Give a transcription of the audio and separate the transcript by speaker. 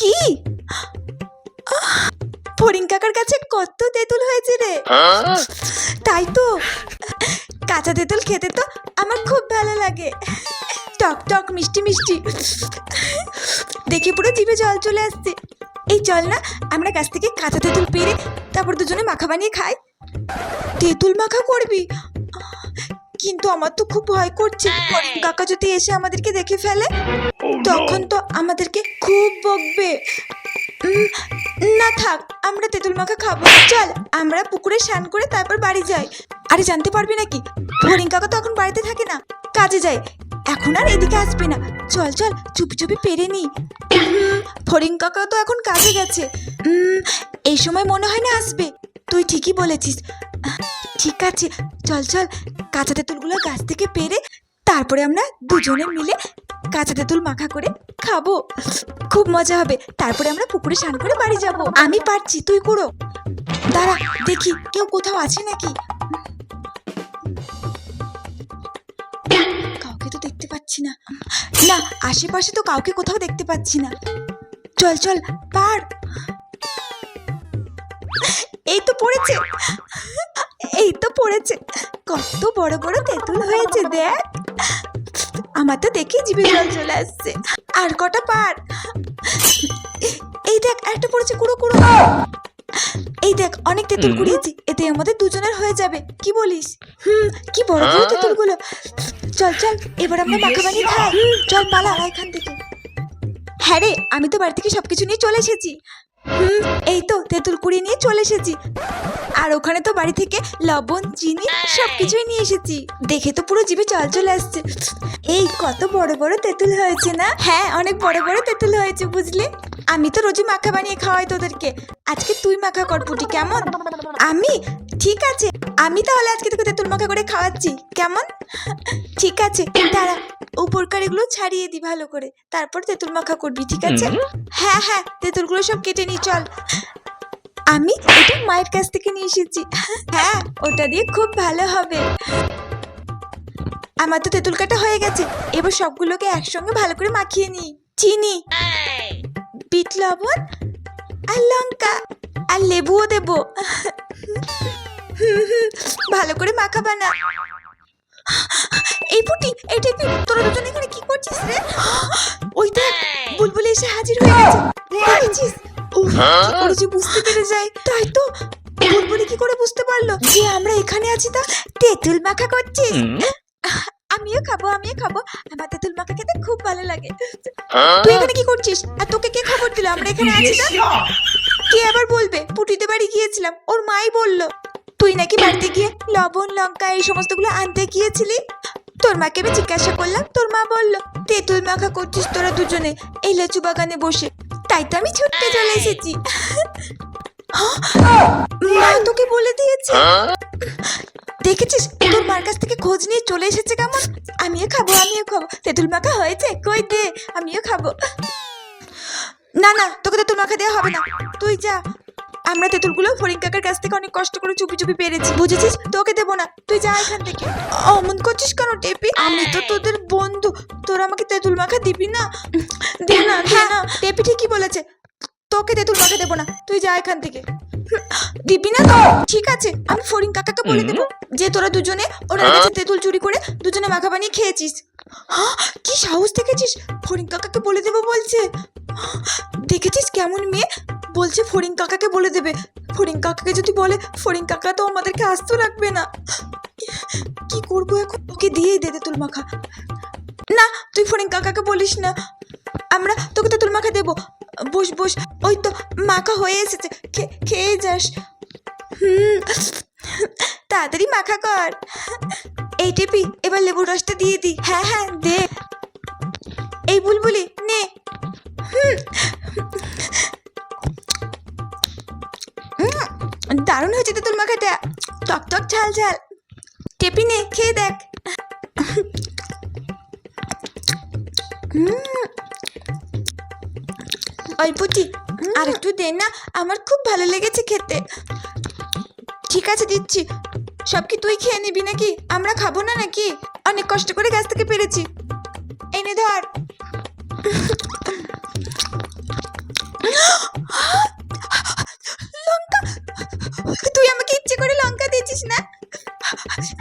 Speaker 1: কি? ফড়িং কাকার কাছে কত তেঁতুল হয়েছে রে। তাই তো। কাঁচা তেঁতুল খেতে তো আমার খুব ভালো লাগে। টক টক মিষ্টি মিষ্টি। দেখে পুরো জিভে জল চলে আসছে। এই চল না আমরা গাছ থেকে কাঁচা তেঁতুল পেরে তারপর দুজনে মাখা বানিয়ে খাই। তেঁতুল মাখা করবি? কিন্তু আমার তো খুব ভয় করছে। কাকা যদি এসে আমাদেরকে দেখে ফেলে তখন তো আমাদেরকে খুব বকবে। না থাক আমরা তেঁতুল মাখা খাব। চল আমরা পুকুরে স্নান করে তারপর বাড়ি যাই। আরে জানতে পারবি নাকি? ফড়িং কাকা তো এখন বাড়িতে থাকে না কাজে যায়। এখন আর এদিকে আসবে না। চল চল চুপি চুপি পেরে নি। ফড়িং কাকা তো এখন কাজে গেছে। এই সময় মনে হয় না আসবে। তুই ঠিকই বলেছিস। ঠিক আছে চল চল কাঁচা তেঁতুলগুলো গাছ থেকে পেরে তারপরে আমরা দুজনে মিলে কাঁচা তেঁতুল মাখা করে খাব। খুব মজা হবে। তারপরে আমরা পুকুরে স্নান করে বাড়ি যাব। আমি পারছি, তুই করো দাঁড়া, দেখি কেউ কোথাও আছে নাকি? কাউকে তো দেখতে পাচ্ছি না। না, আশেপাশে তো কাউকে কোথাও দেখতে পাচ্ছি না। চল চল, পার। কত বড় বড় তেঁতুল হয়েছে দেখ। আমার তো দেখে জিভে জল চলে আসছে। আর কটা পার? এই দেখ একটা পড়েছে কুড়ো কুড়ো। এই দেখ অনেক তেঁতুল কুড়িয়েছি এতে আমাদের দুজনের হয়ে যাবে কি বলিস? হুম কি বড় বড় তেঁতুলগুলো। চল চল এবার আমরা মাখা বানিয়ে খাই। চল পালা এখান থেকে। হ্যাঁ রে আমি তো বাড়ি থেকে সবকিছু নিয়ে চলে এসেছি। এই তো তেঁতুল কুড়ি নিয়ে চলে এসেছি। আর ওখানে তো বাড়ি থেকে লবণ, চিনি সব কিছুই নিয়ে এসেছি। দেখে তো পুরো জিভে চল চলে আসছে। এই কত বড় বড় তেঁতুল হয়েছে না? হ্যাঁ অনেক বড় বড় তেঁতুল হয়েছে, বুঝলি? আমি তো রোজই মাখা বানিয়ে খাওয়াই তোদেরকে। আজকে তুই মাখা কর পুটি, কেমন? আমি? ঠিক আছে আমি তাহলে আজকে তোকে তেঁতুল মাখা করে খাওয়াচ্ছি কেমন? ঠিক আছে দাঁড়া উপরকার এগুলো ছাড়িয়ে দি ভালো করে তারপর তেঁতুল মাখা করবি ঠিক আছে? হ্যাঁ হ্যাঁ তেঁতুলগুলো সব কেটে নি চল। আমি এটা মায়ের কাছ থেকে নিয়ে এসেছি হ্যাঁ ওটা দিয়ে খুব ভালো হবে। আমার তো তেঁতুল কাটা হয়ে গেছে এবার সবগুলোকে একসঙ্গে ভালো করে মাখিয়ে নিই চিনি বিট লবণ আর লঙ্কা আর লেবুও দেবো। ভালো করে মাখাবা না। এই পুটি এটা টেপি তোরা দুজন এখানে কি করছিস রে? ওই দেখ বুলবুলি এসে হাজির হয়ে গেছে। দেখেছিস? উফ, কি করে যে বুঝতে পেরে যায়। তাই তো বুলবুলি কি করে বুঝতে পারল যে আমরা এখানে আছি তা? তেঁতুল মাখা করছিস আমিও খাব আমিও খাব। আমার তেঁতুল মাখা খেতে খুব ভালো লাগে। তুই এখানে কি করছিস? আর তোকে কে খবর দিল? আমরা এখানে আছি না কে আবার বলবে? পুটিতে বাড়ি গিয়েছিলাম। ওর মাই বলল। তুই নাকি বাড়িতে গিয়ে লবণ, লঙ্কা এই সমস্তগুলো আনতে গিয়েছিলি? তোর মাকে আমি জিজ্ঞাসা করলাম, তোর মা বলল, তেঁতুল মাখা করছিস তোরা দুজনে, এই লেচু বাগানে বসে। তাই তো আমি ছুটতে চলে এসেছি। মা তোকে বলে দিয়েছে। দেখেছিস, তোর মার কাছ থেকে খোঁজ নিয়ে চলে এসেছে কেমন? আমিও খাব আমিও খাব। তেঁতুল মাখা হয়েছে? কই দে, আমিও খাব। না না, তোকে তেঁতুল মাখা দেওয়া হবে না। তুই যা আমরা তেঁতুলগুলো ফরিং কাকার কাছ থেকে অনেক কষ্ট করে চুপি চুপি পেরেছি। বুঝেছিস? তোকে দেবো না। তুই যা এখান থেকে। অমন করছিস কেন টেপি? আমি তো তোদের বন্ধু। তোরা আমাকে তেঁতুল মাখা দিবি না? দে না দে না। টেপি ঠিকই বলেছে। তোকে তেঁতুল মাখা দেবো না। তুই যা এখান থেকে। দিবি না তো? ঠিক আছে আমি ফরিং কাকাকে বলে দেবো যে তোরা দুজনে ওনার কাছে তেঁতুল চুরি করে দুজনে মাখা বানিয়ে খেয়েছিস। হ্যাঁ কি সাহস দেখেছিস? ফরিং কাকাকে বলে দেবো বলছে। দেখেছিস কেমন মেয়ে? বলছে ফরিং কাকাকে বলে দেবে। ফরিং কাকাকে যদি বলে ফরিং কাকা তো আমাদেরকে আসতে রাখবে না। কি করব এখন? ওকে দিয়েই দে তেঁতুল মাখা। না, তুই ফরিং কাকাকে বলিস না। আমরা তোকে তেঁতুল মাখা দেবো। বস বস, ওই তো মাখা হয়ে এসেছে। খেয়ে যাস। হুম, তাড়াতাড়ি মাখা কর। এই টিপি, এবার লেবুর রসটা দিয়ে দি। হ্যাঁ হ্যাঁ। দারুণ হয়েছে তেঁতুল মাখাটা টক টক ঝাল ঝাল। টেপি নে খেয়ে দেখ। উম, অল্পটি আর একটু দে না আমার খুব ভালো লেগেছে খেতে। ঠিক আছে দিচ্ছি। সব কি তুই খেয়ে নিবি নাকি? আমরা খাব না নাকি? অনেক কষ্ট করে গাছ থেকে পেরেছি। 아 쉽.